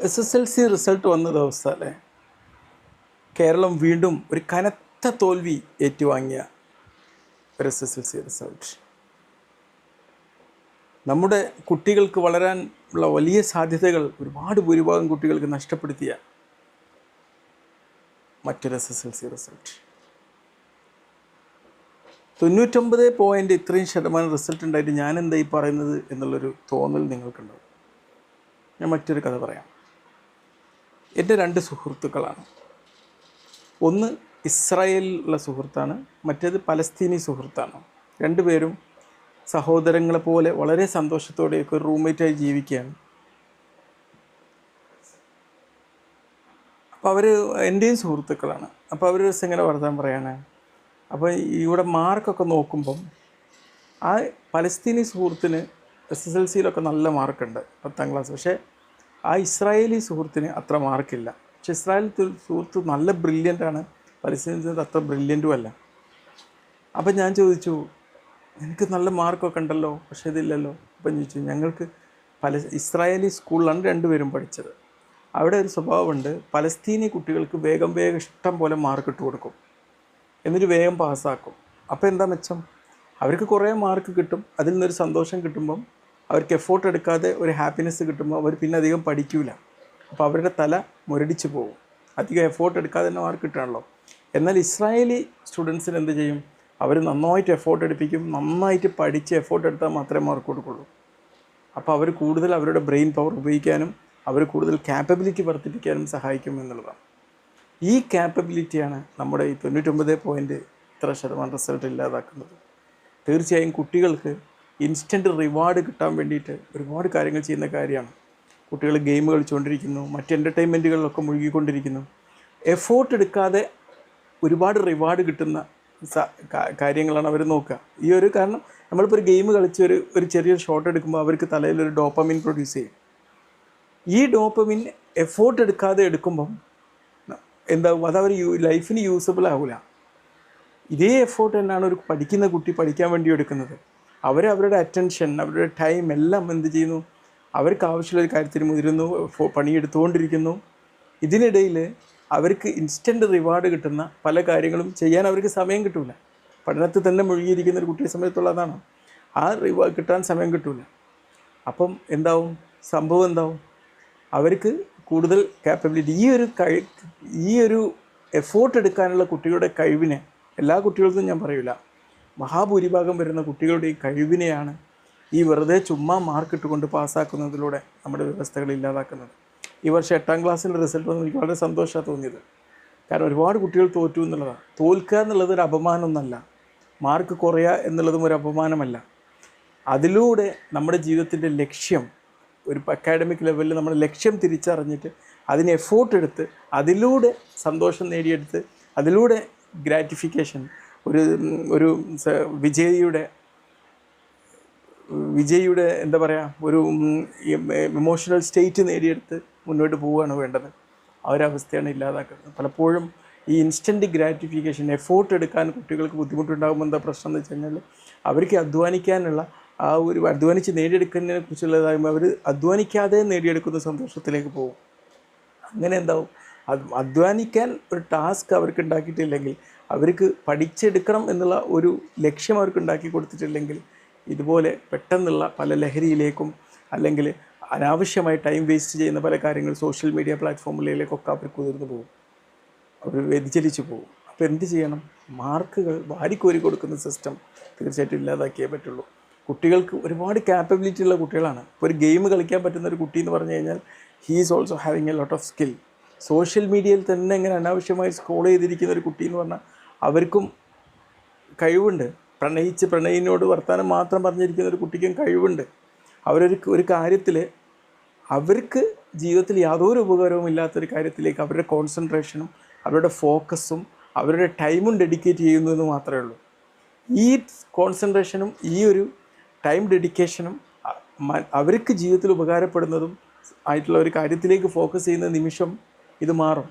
S S L C result വന്ന ദിവസം അല്ലേ? കേരളം വീണ്ടും ഒരു കനത്ത തോൽവി ഏറ്റുവാങ്ങിയ ഒരു S S L C result നമ്മുടെ കുട്ടികൾക്ക് വളരാൻ ഉള്ള വലിയ സാധ്യതകൾ ഒരുപാട് ഭൂരിഭാഗം കുട്ടികൾക്ക് നഷ്ടപ്പെടുത്തിയ മറ്റൊരു S S L C result തൊണ്ണൂറ്റൊമ്പത് പോയിന്റ് ഇത്രയും ശതമാനം റിസൾട്ട് ഉണ്ടായിട്ട് ഈ പറയുന്നത് എന്നുള്ളൊരു തോന്നൽ നിങ്ങൾക്കുണ്ടാവും. ഞാൻ മറ്റൊരു കഥ പറയാം. എന്റെ രണ്ട് സുഹൃത്തുക്കളാണ്. ഒന്ന് ഇസ്രായേലിലുള്ള സുഹൃത്താണ് മറ്റേത് പലസ്തീനി സുഹൃത്താണ്. രണ്ടുപേരും സഹോദരങ്ങളെ പോലെ വളരെ സന്തോഷത്തോടെയൊക്കെ ഒരു റൂംമേറ്റായി ജീവിക്കുകയാണ്. അപ്പോൾ അവർ എന്റെയും സുഹൃത്തുക്കളാണ്. അപ്പോൾ അവർ ദിവസം ഇങ്ങനെ വർത്താൻ പറയാണ്. അപ്പോൾ ഇവിടെ മാർക്കൊക്കെ നോക്കുമ്പം ആ പലസ്തീനി സുഹൃത്തിന് എസ് എസ് എൽ സിയിലൊക്കെ നല്ല മാർക്കുണ്ട് പത്താം ക്ലാസ്. പക്ഷേ ആ ഇസ്രായേലി സുഹൃത്തിന് അത്ര മാർക്കില്ല. പക്ഷെ ഇസ്രായേലി സുഹൃത്ത് നല്ല ബ്രില്യന്റാണ് പലസ്തീനി അത്ര ബ്രില്യന്റും അല്ല. അപ്പം ഞാൻ ചോദിച്ചു എനിക്ക് നല്ല മാർക്കൊക്കെ ഉണ്ടല്ലോ? പക്ഷേ ഇതില്ലല്ലോ? അപ്പം ചോദിച്ചു ഞങ്ങൾക്ക് പല ഇസ്രായേലി സ്കൂളിലാണ് രണ്ടുപേരും പഠിച്ചത്. അവിടെ ഒരു സ്വഭാവമുണ്ട് പലസ്തീനി കുട്ടികൾക്ക് വേഗം വേഗം ഇഷ്ടം പോലെ മാർക്ക് ഇട്ട് കൊടുക്കും. എന്നിട്ട് വേഗം പാസ്സാക്കും. അപ്പോൾ എന്താ മെച്ചം? അവർക്ക് കുറേ മാർക്ക് കിട്ടും. അതിൽ നിന്നൊരു സന്തോഷം കിട്ടുമ്പം അവർക്ക് എഫോർട്ട് എടുക്കാതെ ഒരു ഹാപ്പിനെസ് കിട്ടുമ്പോൾ അവർ പിന്നെ അധികം പഠിക്കില്ല അപ്പോൾ അവരുടെ തല മുരടിച്ച് പോകും. അധികം എഫോർട്ട് എടുക്കാതെ തന്നെ മാർക്ക് കിട്ടുകയാണല്ലോ എന്നാൽ ഇസ്രായേലി സ്റ്റുഡൻസിന് എന്ത് ചെയ്യും? അവർ നന്നായിട്ട് എഫോർട്ട് എടുപ്പിക്കും. നന്നായിട്ട് പഠിച്ച് എഫോർട്ട് എടുത്താൽ മാത്രമേ മാർക്ക് കൊടുക്കുള്ളൂ. അപ്പോൾ അവർ കൂടുതൽ അവരുടെ ബ്രെയിൻ പവർ ഉപയോഗിക്കാനും അവർ കൂടുതൽ ക്യാപ്പബിലിറ്റി വർദ്ധിപ്പിക്കാനും സഹായിക്കും എന്നുള്ളതാണ്. ഈ ക്യാപ്പബിലിറ്റിയാണ് നമ്മുടെ ഈ തൊണ്ണൂറ്റൊമ്പത് പോയിന്റ് ഇത്ര ശതമാനം റിസൾട്ട് ഇല്ലാതാക്കുന്നത്. തീർച്ചയായും കുട്ടികൾക്ക് ഇൻസ്റ്റന്റ് റിവാർഡ് കിട്ടാൻ വേണ്ടിയിട്ട് ഒരുപാട് കാര്യങ്ങൾ ചെയ്യുന്ന കാര്യമാണ്. കുട്ടികൾ ഗെയിം കളിച്ചുകൊണ്ടിരിക്കുന്നു മറ്റ് എന്റർടൈൻമെന്റുകളിലൊക്കെ മുഴുകിക്കൊണ്ടിരിക്കുന്നു. എഫോർട്ട് എടുക്കാതെ ഒരുപാട് റിവാർഡ് കിട്ടുന്ന കാര്യങ്ങളാണ് അവർ നോക്കുക. ഈ ഒരു കാരണം നമ്മളിപ്പോൾ ഒരു ഗെയിം കളിച്ച് ഒരു ഒരു ചെറിയൊരു ഷോട്ട് എടുക്കുമ്പോൾ അവർക്ക് തലയിൽ ഒരു ഡോപ്പമിൻ പ്രൊഡ്യൂസ് ചെയ്യും. ഈ ഡോപ്പമിൻ എഫോർട്ട് എടുക്കാതെ എടുക്കുമ്പം എന്താവും അത് അവർ യൂ ലൈഫിന് യൂസബിൾ ആവില്ല ഇതേ എഫോർട്ട് തന്നെയാണ് ഒരു പഠിക്കുന്ന കുട്ടി പഠിക്കാൻ വേണ്ടി എടുക്കുന്നത്. അവർ അവരുടെ അറ്റൻഷൻ അവരുടെ ടൈം എല്ലാം എന്ത് ചെയ്യുന്നു? അവർക്ക് ആവശ്യമുള്ള ഒരു കാര്യത്തിന് മുതിരുന്നു പണിയെടുത്തുകൊണ്ടിരിക്കുന്നു. ഇതിനിടയിൽ അവർക്ക് ഇൻസ്റ്റന്റ് റിവാർഡ് കിട്ടുന്ന പല കാര്യങ്ങളും ചെയ്യാൻ അവർക്ക് സമയം കിട്ടില്ല പഠനത്തിൽ തന്നെ മുഴുകിയിരിക്കുന്ന ഒരു കുട്ടിയെ സമയത്തുള്ള അതാണ്. ആ റിവാർഡ് കിട്ടാൻ സമയം കിട്ടില്ല അപ്പം എന്താവും? സംഭവം എന്താവും? അവർക്ക് കൂടുതൽ കാപ്പബിലിറ്റി ഈ ഒരു കഴി ഈ ഒരു എഫോർട്ട് എടുക്കാനുള്ള കുട്ടികളുടെ കഴിവിനെ എല്ലാ കുട്ടികൾക്കും ഞാൻ പറയില്ല മഹാഭൂരിഭാഗം വരുന്ന കുട്ടികളുടെ കഴിവിനെയാണ് ഈ വെറുതെ ചുമ്മാ മാർക്ക് ഇട്ടുകൊണ്ട് പാസ്സാക്കുന്നതിലൂടെ നമ്മുടെ വ്യവസ്ഥകൾ ഇല്ലാതാക്കുന്നത്. ഈ വർഷം എട്ടാം ക്ലാസ്സിന്റെ റിസൾട്ട് വന്ന് എനിക്ക് വളരെ സന്തോഷമാണ് തോന്നിയത്. കാരണം ഒരുപാട് കുട്ടികൾ തോറ്റു എന്നുള്ളതാണ് തോൽക്കുക എന്നുള്ളത് ഒരു അപമാനമൊന്നല്ല. മാർക്ക് കുറയുക എന്നുള്ളതും ഒരു അപമാനമല്ല. അതിലൂടെ നമ്മുടെ ജീവിതത്തിന്റെ ലക്ഷ്യം ഒരു അക്കാഡമിക് ലെവലിൽ നമ്മുടെ ലക്ഷ്യം തിരിച്ചറിഞ്ഞിട്ട് അതിന് എഫോർട്ട് എടുത്ത് അതിലൂടെ സന്തോഷം നേടിയെടുത്ത് അതിലൂടെ ഗ്രാറ്റിഫിക്കേഷൻ ഒരു ഒരു വിജയിയുടെ വിജയിയുടെ എന്താ പറയുക ഒരു ഇമോഷണൽ സ്റ്റേറ്റ് നേടിയെടുത്ത് മുന്നോട്ട് പോവുകയാണ് വേണ്ടത്. ആ ഒരു അവസ്ഥയാണ് ഇല്ലാതാക്കുന്നത്. പലപ്പോഴും ഈ ഇൻസ്റ്റന്റ് ഗ്രാറ്റിഫിക്കേഷൻ എഫോർട്ട് എടുക്കാൻ കുട്ടികൾക്ക് ബുദ്ധിമുട്ടുണ്ടാകുമ്പോൾ എന്താ പ്രശ്നം എന്ന് വെച്ച് കഴിഞ്ഞാൽ അവർക്ക് അധ്വാനിക്കാനുള്ള ആ ഒരു അധ്വാനിച്ച് നേടിയെടുക്കുന്നതിനെ കുറിച്ചുള്ളതാകുമ്പോൾ അവർ അധ്വാനിക്കാതെ നേടിയെടുക്കുന്ന സന്തോഷത്തിലേക്ക് പോകും. അങ്ങനെ എന്താവും? അധ്വാനിക്കാൻ ഒരു ടാസ്ക് അവർക്ക് ഉണ്ടാക്കിയിട്ടില്ലെങ്കിൽ അവർക്ക് പഠിച്ചെടുക്കണം എന്നുള്ള ഒരു ലക്ഷ്യം അവർക്ക് ഉണ്ടാക്കി കൊടുത്തിട്ടില്ലെങ്കിൽ ഇതുപോലെ പെട്ടെന്നുള്ള പല ലഹരിയിലേക്കും അല്ലെങ്കിൽ അനാവശ്യമായി ടൈം വേസ്റ്റ് ചെയ്യുന്ന പല കാര്യങ്ങൾ സോഷ്യൽ മീഡിയ പ്ലാറ്റ്ഫോമുകളിലേക്കൊക്കെ അവർ കുതിർന്നു പോകും. അവർ വ്യതിചലിച്ചു പോകും. അപ്പോൾ എന്ത് ചെയ്യണം? മാർക്കുകൾ വാരിക്കോരി കൊടുക്കുന്ന സിസ്റ്റം തീർച്ചയായിട്ടും ഇല്ലാതാക്കിയേ പറ്റുള്ളൂ. കുട്ടികൾക്ക് ഒരുപാട് ക്യാപ്പബിലിറ്റി ഉള്ള കുട്ടികളാണ്. ഇപ്പോൾ ഒരു ഗെയിം കളിക്കാൻ പറ്റുന്ന ഒരു കുട്ടി എന്ന് പറഞ്ഞു കഴിഞ്ഞാൽ he is also having a lot of skill social മീഡിയയിൽ തന്നെ ഇങ്ങനെ അനാവശ്യമായി സ്ക്രോൾ ചെയ്തിരിക്കുന്ന ഒരു കുട്ടി എന്ന് പറഞ്ഞാൽ അവർക്കും കഴിവുണ്ട്. പ്രണയിച്ച് പ്രണയിനോട് വർത്തമാനം മാത്രം പറഞ്ഞിരിക്കുന്ന ഒരു കുട്ടിക്കും കഴിവുണ്ട്. അവരൊരു ഒരു കാര്യത്തിൽ അവർക്ക് ജീവിതത്തിൽ യാതൊരു ഉപകാരവും ഇല്ലാത്തൊരു കാര്യത്തിലേക്ക് അവരുടെ കോൺസെൻട്രേഷനും അവരുടെ ഫോക്കസും അവരുടെ ടൈമും ഡെഡിക്കേറ്റ് ചെയ്യുന്നു എന്ന് മാത്രമേ ഉള്ളൂ. ഈ കോൺസെൻട്രേഷനും ഈ ഒരു ടൈം ഡെഡിക്കേഷനും അവർക്ക് ജീവിതത്തിൽ ഉപകാരപ്പെടുന്നതും ആയിട്ടുള്ള ഒരു കാര്യത്തിലേക്ക് ഫോക്കസ് ചെയ്യുന്ന നിമിഷം ഇത് മാറും.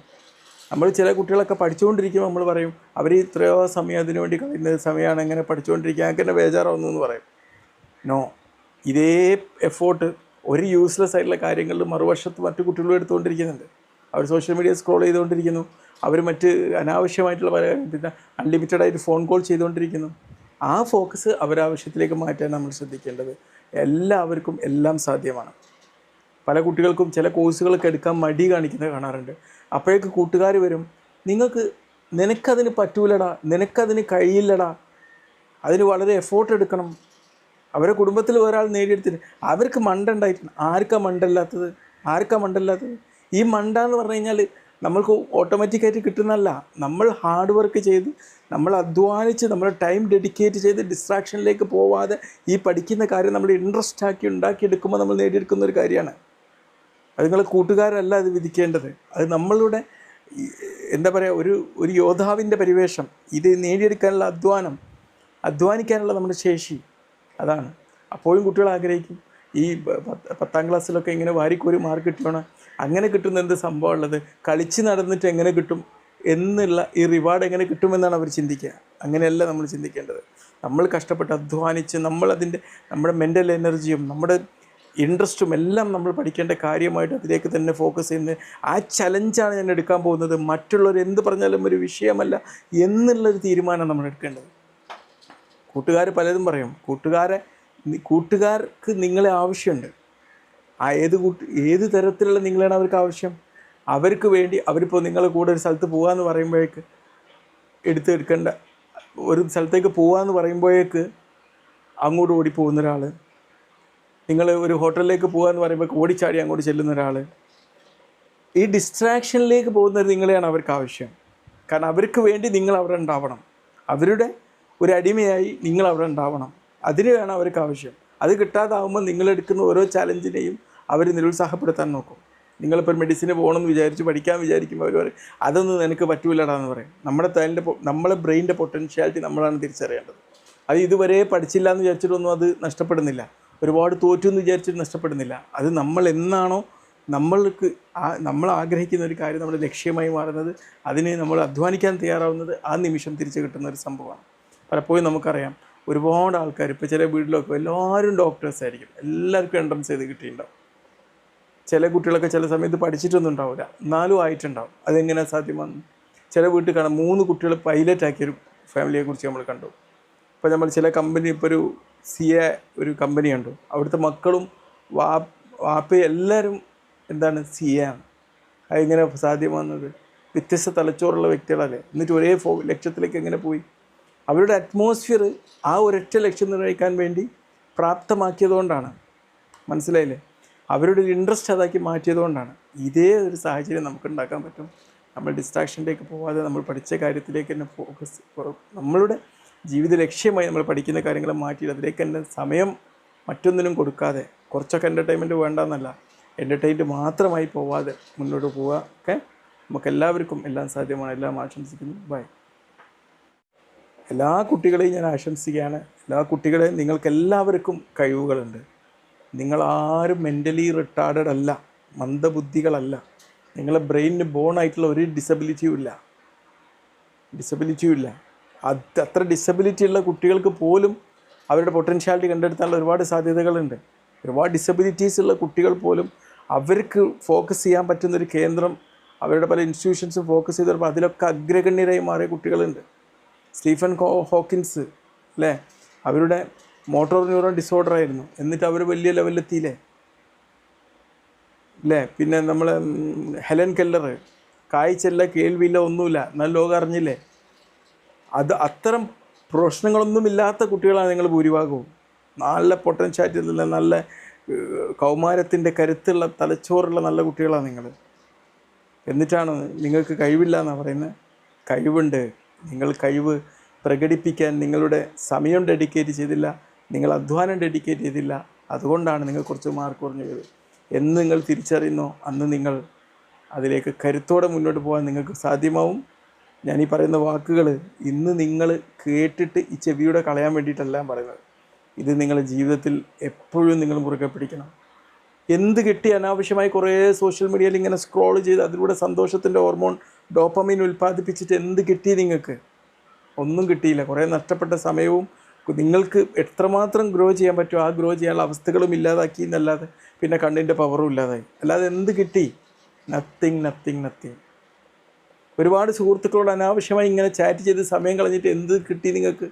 നമ്മൾ ചില കുട്ടികളൊക്കെ പഠിച്ചുകൊണ്ടിരിക്കുമ്പോൾ നമ്മൾ പറയും അവർ ഇത്രയോ സമയം അതിനു വേണ്ടി കളയുന്ന സമയമാണ് എങ്ങനെ പഠിച്ചുകൊണ്ടിരിക്കുക ഞങ്ങൾക്ക് തന്നെ ബേജാറാവുന്നു എന്ന് പറയും. നോ ഇതേ എഫോർട്ട് ഒരു യൂസ്ലെസ് ആയിട്ടുള്ള കാര്യങ്ങളിൽ മറുവശത്ത് മറ്റു കുട്ടികളും എടുത്തുകൊണ്ടിരിക്കുന്നുണ്ട്. അവർ സോഷ്യൽ മീഡിയ സ്ക്രോൾ ചെയ്തുകൊണ്ടിരിക്കുന്നു. അവർ മറ്റ് അനാവശ്യമായിട്ടുള്ള പല പിന്നെ അൺലിമിറ്റഡ് ആയിട്ട് ഫോൺ കോൾ ചെയ്തുകൊണ്ടിരിക്കുന്നു. ആ ഫോക്കസ് അവരാവശ്യത്തിലേക്ക് മാറ്റാൻ നമ്മൾ ശ്രദ്ധിക്കേണ്ടത് എല്ലാവർക്കും എല്ലാം സാധ്യമാണ്. പല കുട്ടികൾക്കും ചില കോഴ്സുകളൊക്കെ എടുക്കാൻ മടി കാണിക്കുന്നത് കാണാറുണ്ട്. അപ്പോഴേക്ക് കൂട്ടുകാർ വരും നിങ്ങൾക്ക് നിനക്കതിന് പറ്റൂലടാ നിനക്കതിന് കഴിയില്ലടാ അതിന് വളരെ എഫോർട്ട് എടുക്കണം. അവരെ കുടുംബത്തിൽ ഒരാൾ നേടിയെടുത്തിട്ട് അവർക്ക് മണ്ടുണ്ടായിട്ടുണ്ട്. ആർക്കാ മണ്ടല്ലാത്തത്? ആർക്കാ മണ്ടല്ലാത്തത്? ഈ മണ്ട എന്ന് പറഞ്ഞു കഴിഞ്ഞാൽ നമ്മൾക്ക് ഓട്ടോമാറ്റിക്കായിട്ട് കിട്ടുന്നതല്ല. നമ്മൾ ഹാർഡ് വർക്ക് ചെയ്ത് നമ്മൾ അധ്വാനിച്ച് നമ്മൾ ടൈം ഡെഡിക്കേറ്റ് ചെയ്ത് ഡിസ്ട്രാക്ഷനിലേക്ക് പോവാതെ ഈ പഠിക്കുന്ന കാര്യം നമ്മൾ ഇൻട്രസ്റ്റ് ആക്കി ഉണ്ടാക്കിയെടുക്കുമ്പോൾ നമ്മൾ നേടിയെടുക്കുന്ന ഒരു കാര്യമാണ്. അത് നിങ്ങൾ കൂട്ടുകാരല്ല അത് വിധിക്കേണ്ടത്. അത് നമ്മളുടെ എന്താ പറയുക ഒരു ഒരു യോദ്ധാവിന്റെ പരിവേഷം. ഇത് നേടിയെടുക്കാനുള്ള അധ്വാനം അധ്വാനിക്കാനുള്ള നമ്മുടെ ശേഷി അതാണ്. അപ്പോഴും കുട്ടികൾ ആഗ്രഹിക്കും ഈ പത്ത് ക്ലാസ്സിലൊക്കെ ഇങ്ങനെ വാരിക്കോരി മാർക്ക് കിട്ടണം അങ്ങനെ കിട്ടുന്ന എന്ത് സംഭവം ഉള്ളത്? കളിച്ച് നടന്നിട്ട് എങ്ങനെ കിട്ടും? എന്നുള്ള ഈ റിവാർഡ് എങ്ങനെ കിട്ടുമെന്നാണ് അവർ ചിന്തിക്കുക. അങ്ങനെയല്ല നമ്മൾ ചിന്തിക്കേണ്ടത്. നമ്മൾ കഷ്ടപ്പെട്ട് അധ്വാനിച്ച് നമ്മളതിന്റെ നമ്മുടെ മെന്റൽ എനർജിയും നമ്മുടെ ഇൻട്രസ്റ്റും എല്ലാം നമ്മൾ പഠിക്കേണ്ട കാര്യമായിട്ട് അതിലേക്ക് തന്നെ ഫോക്കസ് ചെയ്യുന്നത് ആ ചലഞ്ചാണ് ഞാൻ എടുക്കാൻ പോകുന്നത്. മറ്റുള്ളവർ എന്ത് പറഞ്ഞാലും ഒരു വിഷയമല്ല എന്നുള്ളൊരു തീരുമാനം നമ്മൾ എടുക്കേണ്ടത്. കൂട്ടുകാർ പലതും പറയും. കൂട്ടുകാരെ കൂട്ടുകാർക്ക് നിങ്ങളെ ആവശ്യമുണ്ട്. ആ ഏത് കൂട്ട് ഏത് തരത്തിലുള്ള നിങ്ങളാണ് അവർക്ക് ആവശ്യം? അവർക്ക് വേണ്ടി അവരിപ്പോൾ നിങ്ങളെ കൂടെ ഒരു സ്ഥലത്ത് പോകാമെന്ന് പറയുമ്പോഴേക്ക് എടുത്തെടുക്കേണ്ട ഒരു സ്ഥലത്തേക്ക് പോകാമെന്ന് പറയുമ്പോഴേക്ക് അങ്ങോട്ട് ഓടി പോകുന്ന ഒരാൾ നിങ്ങൾ ഒരു ഹോട്ടലിലേക്ക് പോകാമെന്ന് പറയുമ്പോൾ ഓടിച്ചാടി അങ്ങോട്ട് ചെല്ലുന്ന ഒരാൾ ഈ ഡിസ്ട്രാക്ഷനിലേക്ക് പോകുന്നത് നിങ്ങളെയാണ് അവർക്ക് ആവശ്യം. കാരണം അവർക്ക് വേണ്ടി നിങ്ങൾ അവിടെ ഉണ്ടാവണം. അവരുടെ ഒരു അടിമയായി നിങ്ങൾ അവിടെ ഉണ്ടാവണം. അതിന് വേണം അവർക്ക് ആവശ്യം. അത് കിട്ടാതാവുമ്പോൾ നിങ്ങളെടുക്കുന്ന ഓരോ ചാലഞ്ചിനെയും അവർ നിരുത്സാഹപ്പെടുത്താൻ നോക്കും. നിങ്ങളിപ്പോൾ മെഡിസിന് പോകണമെന്ന് വിചാരിച്ച് പഠിക്കാൻ വിചാരിക്കുമ്പോൾ അവർ അതൊന്നും നിനക്ക് പറ്റൂലടാ എന്ന് പറയും. നമ്മുടെ തലിന്റെ നമ്മളെ ബ്രെയിനിന്റെ പൊട്ടൻഷ്യാലിറ്റി നമ്മളാണ് തിരിച്ചറിയേണ്ടത്. അത് ഇതുവരെ പഠിച്ചില്ല എന്ന് വിചാരിച്ചിട്ടൊന്നും അത് നഷ്ടപ്പെടുന്നില്ല. ഒരുപാട് തോറ്റു എന്ന് വിചാരിച്ചിട്ട് നഷ്ടപ്പെടുന്നില്ല. അത് നമ്മൾ എന്നാണോ നമ്മൾക്ക് ആ നമ്മൾ ആഗ്രഹിക്കുന്ന ഒരു കാര്യം നമ്മുടെ ലക്ഷ്യമായി മാറുന്നത് അതിന് നമ്മൾ അധ്വാനിക്കാൻ തയ്യാറാവുന്നത് ആ നിമിഷം തിരിച്ചു കിട്ടുന്ന ഒരു സംഭവമാണ്. പലപ്പോഴും നമുക്കറിയാം ഒരുപാട് ആൾക്കാർ ഇപ്പോൾ ചില വീട്ടിലൊക്കെ എല്ലാവരും ഡോക്ടേഴ്സ് ആയിരിക്കും. എല്ലാവർക്കും എൻട്രൻസ് ചെയ്ത് കിട്ടിയിട്ടുണ്ടാവും. ചില കുട്ടികളൊക്കെ ചില സമയത്ത് പഠിച്ചിട്ടൊന്നും ഉണ്ടാവില്ല. എന്നാലും ആയിട്ടുണ്ടാവും. അതെങ്ങനെ സാധ്യമാണ് ചില വീട്ടിൽ കാണാം മൂന്ന് കുട്ടികൾ പൈലറ്റ് ആക്കിയൊരു ഫാമിലിയെ കുറിച്ച് നമ്മൾ കണ്ടു. ഇപ്പോൾ നമ്മൾ ചില കമ്പനി ഇപ്പോൾ ഒരു സി എ ഒരു കമ്പനിയുണ്ട് അവിടുത്തെ മക്കളും വാ വാപ്പ എല്ലാവരും എന്താണ് സി എ ആണ്. അതെങ്ങനെ സാധ്യമാകുന്നത്? വ്യത്യസ്ത തലച്ചോറുള്ള വ്യക്തികളല്ലേ. എന്നിട്ട് ഒരേ ഫോ ലക്ഷ്യത്തിലേക്ക് എങ്ങനെ പോയി? അവരുടെ അറ്റ്മോസ്ഫിയർ ആ ഒരൊറ്റ ലക്ഷ്യം നിർവഹിക്കാൻ വേണ്ടി പ്രാപ്തമാക്കിയതുകൊണ്ടാണ്. മനസ്സിലായില്ലേ? അവരുടെ ഒരു ഇൻട്രസ്റ്റ് അതാക്കി മാറ്റിയതുകൊണ്ടാണ്. ഇതേ ഒരു സാഹചര്യം നമുക്ക് ഉണ്ടാക്കാൻ പറ്റും. നമ്മൾ ഡിസ്ട്രാക്ഷനിലേക്ക് പോവാതെ നമ്മൾ പഠിച്ച കാര്യത്തിലേക്ക് തന്നെ ഫോക്കസ് നമ്മളുടെ ജീവിത ലക്ഷ്യമായി നമ്മൾ പഠിക്കുന്ന കാര്യങ്ങൾ മാറ്റി അതിലേക്ക് തന്നെ സമയം മറ്റൊന്നിനും കൊടുക്കാതെ കുറച്ചൊക്കെ എന്റർടൈൻമെന്റ് വേണ്ടെന്നല്ല. എന്റർടൈൻമെന്റ് മാത്രമായി പോവാതെ മുന്നോട്ട് പോവുക. ഒക്കെ നമുക്ക് എല്ലാവർക്കും എല്ലാം സാധ്യമാണ്. എല്ലാം ആശംസിക്കുന്നു. ബൈ എല്ലാ കുട്ടികളെയും ഞാൻ ആശംസിക്കുകയാണ്. എല്ലാ കുട്ടികളെയും നിങ്ങൾക്കെല്ലാവർക്കും കഴിവുകളുണ്ട്. നിങ്ങൾ ആരും മെന്റലി റിട്ടാർഡഡ് അല്ല. മന്ദബുദ്ധികളല്ല. നിങ്ങളെ ബ്രെയിനിന് ബോൺ ആയിട്ടുള്ള ഒരു ഡിസബിലിറ്റിയും ഇല്ല. ഡിസബിലിറ്റിയും ഇല്ല. അത് അത്ര ഡിസബിലിറ്റി ഉള്ള കുട്ടികൾക്ക് പോലും അവരുടെ പൊട്ടൻഷ്യാലിറ്റി കണ്ടെടുത്താനുള്ള ഒരുപാട് സാധ്യതകളുണ്ട്. ഒരുപാട് ഡിസബിലിറ്റീസ് ഉള്ള കുട്ടികൾ പോലും അവർക്ക് ഫോക്കസ് ചെയ്യാൻ പറ്റുന്ന ഒരു കേന്ദ്രം അവരുടെ പല ഇൻസ്റ്റിറ്റ്യൂഷൻസും ഫോക്കസ് ചെയ്തപ്പോൾ അതിലൊക്കെ അഗ്രഗണ്യരായി മാറിയ കുട്ടികളുണ്ട്. സ്റ്റീഫൻ ഹോക്കിൻസ് അല്ലേ അവരുടെ മോട്ടോർ ന്യൂറോൺ ഡിസോർഡർ ആയിരുന്നു. എന്നിട്ട് അവർ വലിയ ലെവലിലെത്തിയില്ലേ അല്ലേ പിന്നെ നമ്മൾ ഹെലൻ കെല്ലർ കാഴ്ചയില്ല കേൾവിയില്ല ഒന്നുമില്ല. എന്നാൽ ലോകം അറിഞ്ഞില്ലേ അത് അത്തരം പ്രശ്നങ്ങളൊന്നുമില്ലാത്ത കുട്ടികളാണ് നിങ്ങൾ ഭൂരിഭാഗവും. നല്ല പൊട്ടൻഷ്യാറ്റിലുള്ള നല്ല കൗമാരത്തിന്റെ കരുത്തുള്ള തലച്ചോറുള്ള നല്ല കുട്ടികളാണ് നിങ്ങൾ. എന്നിട്ടാണ് നിങ്ങൾക്ക് കഴിവില്ല എന്നാണ് പറയുന്നത്. കഴിവുണ്ട്. നിങ്ങൾ കഴിവ് പ്രകടിപ്പിക്കാൻ നിങ്ങളുടെ സമയം ഡെഡിക്കേറ്റ് ചെയ്തില്ല. നിങ്ങൾ അധ്വാനം ഡെഡിക്കേറ്റ് ചെയ്തില്ല. അതുകൊണ്ടാണ് നിങ്ങൾ കുറച്ച് മാർക്ക് കുറഞ്ഞു എന്ന് നിങ്ങൾ തിരിച്ചറിയുന്നോ. അന്ന് നിങ്ങൾ അതിലേക്ക് കരുത്തോടെ മുന്നോട്ട് പോകാൻ നിങ്ങൾക്ക് സാധ്യമാവും. ഞാൻ ഈ പറയുന്ന വാക്കുകൾ ഇന്ന് നിങ്ങൾ കേട്ടിട്ട് ഈ ചെവിയുടെ കളയാൻ വേണ്ടിയിട്ടല്ല പറയുന്നത്. ഇത് നിങ്ങളുടെ ജീവിതത്തിൽ എപ്പോഴും നിങ്ങൾ മുറുകെ പിടിക്കണം. എന്ത് കിട്ടി അനാവശ്യമായി കുറേ സോഷ്യൽ മീഡിയയിൽ ഇങ്ങനെ സ്ക്രോൾ ചെയ്ത് അതിലൂടെ സന്തോഷത്തിന്റെ ഹോർമോൺ ഡോപ്പമീൻ ഉൽപ്പാദിപ്പിച്ചിട്ട് എന്ത് കിട്ടി നിങ്ങൾക്ക്? ഒന്നും കിട്ടിയില്ല. കുറേ നഷ്ടപ്പെട്ട സമയവും നിങ്ങൾക്ക് എത്രമാത്രം ഗ്രോ ചെയ്യാൻ പറ്റുമോ ആ ഗ്രോ ചെയ്യാനുള്ള അവസ്ഥകളും ഇല്ലാതാക്കി എന്നല്ലാതെ പിന്നെ കണ്ണിന്റെ പവറും ഇല്ലാതായി. അല്ലാതെ എന്ത് കിട്ടി? നത്തിങ് നത്തിങ് നത്തിങ് ഒരുപാട് സുഹൃത്തുക്കളോട് അനാവശ്യമായി ഇങ്ങനെ ചാറ്റ് ചെയ്ത് സമയം കളഞ്ഞിട്ട് എന്ത് കിട്ടി നിങ്ങൾക്ക്?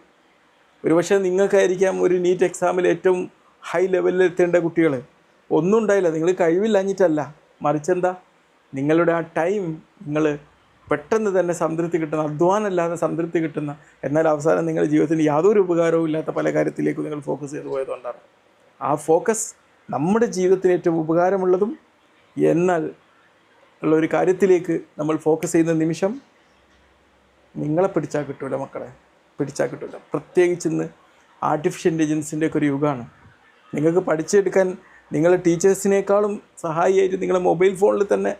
ഒരുപക്ഷെ നിങ്ങൾക്കായിരിക്കാം ഒരു നീറ്റ് എക്സാമിൽ ഏറ്റവും ഹൈ ലെവലിൽ എത്തേണ്ട കുട്ടികൾ. ഒന്നും ഉണ്ടായില്ല. നിങ്ങൾ കഴിവില്ലാഞ്ഞിട്ടല്ല. മറിച്ചെന്താ? നിങ്ങളുടെ ആ ടൈം നിങ്ങൾ പെട്ടെന്ന് തന്നെ സംതൃപ്തി കിട്ടുന്ന അധ്വാനമല്ലാതെ സംതൃപ്തി കിട്ടുന്ന എന്നാൽ അവസാനം നിങ്ങളുടെ ജീവിതത്തിന് യാതൊരു ഉപകാരവും ഇല്ലാത്ത പല കാര്യത്തിലേക്കും നിങ്ങൾ ഫോക്കസ് ചെയ്തു പോയതുകൊണ്ടാണ്. ആ ഫോക്കസ് നമ്മുടെ ജീവിതത്തിന് ഏറ്റവും ഉപകാരമുള്ളതും എന്നാൽ ഉള്ള ഒരു കാര്യത്തിലേക്ക് നമ്മൾ ഫോക്കസ് ചെയ്യുന്ന നിമിഷം നിങ്ങളെ പിടിച്ചാൽ കിട്ടൂല മക്കളെ. പിടിച്ചാൽ കിട്ടൂല. പ്രത്യേകിച്ച് ഇന്ന് ആർട്ടിഫിഷ്യൽ ഇന്റലിജൻസിന്റെ ഒക്കെ ഒരു യുഗമാണ് നിങ്ങൾക്ക് പഠിച്ചെടുക്കാൻ നിങ്ങളെ ടീച്ചേഴ്സിനേക്കാളും സഹായിയായിട്ട് നിങ്ങളുടെ മൊബൈൽ ഫോണിൽ തന്നെ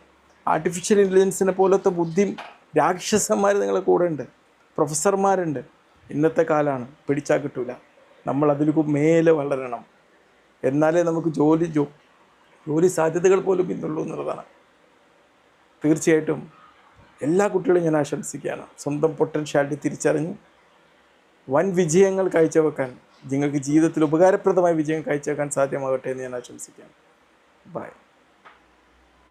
ആർട്ടിഫിഷ്യൽ ഇന്റലിജൻസിനെ പോലത്തെ ബുദ്ധി രാക്ഷസന്മാർ നിങ്ങളെ കൂടെ ഉണ്ട് പ്രൊഫസർമാരുണ്ട് ഇന്നത്തെ കാലമാണ് പിടിച്ചാൽ കിട്ടൂല. നമ്മൾ അതിലേക്ക് മേലെ വളരണം. എന്നാലേ നമുക്ക് ജോലി ജോ ജോലി സാധ്യതകൾ പോലും ഇന്നുള്ളൂ എന്നുള്ളതാണ്. തീർച്ചയായിട്ടും എല്ലാ കുട്ടികളും ഞാൻ ആശംസിക്കുകയാണ്. സ്വന്തം പൊട്ടൻഷ്യാലിറ്റി തിരിച്ചറിഞ്ഞ് വൻ വിജയങ്ങൾ കാഴ്ചവെക്കാൻ നിങ്ങൾക്ക് ജീവിതത്തിൽ ഉപകാരപ്രദമായ വിജയം കാഴ്ചവെക്കാൻ സാധ്യമാകട്ടെ എന്ന് ഞാൻ ആശംസിക്കുകയാണ്. ബൈ